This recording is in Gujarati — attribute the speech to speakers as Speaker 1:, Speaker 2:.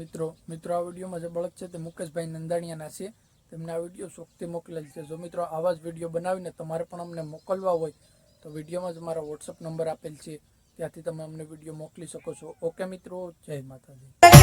Speaker 1: મિત્રો મિત્રો, આ વિડીયોમાં જે બળક છે તે મુકેશભાઈ નંદાણીયાના છે. તેમને આ વીડિયો શોખથી મોકલેલ છે. જો મિત્રો, આવા જ વીડિયો બનાવીને તમારે પણ અમને મોકલવા હોય, તો વિડીયોમાં જ મારા વોટ્સઅપ નંબર આપેલ છે. ત્યાંથી તમે અમને વીડિયો મોકલી શકો છો. ઓકે મિત્રો, જય માતાજી.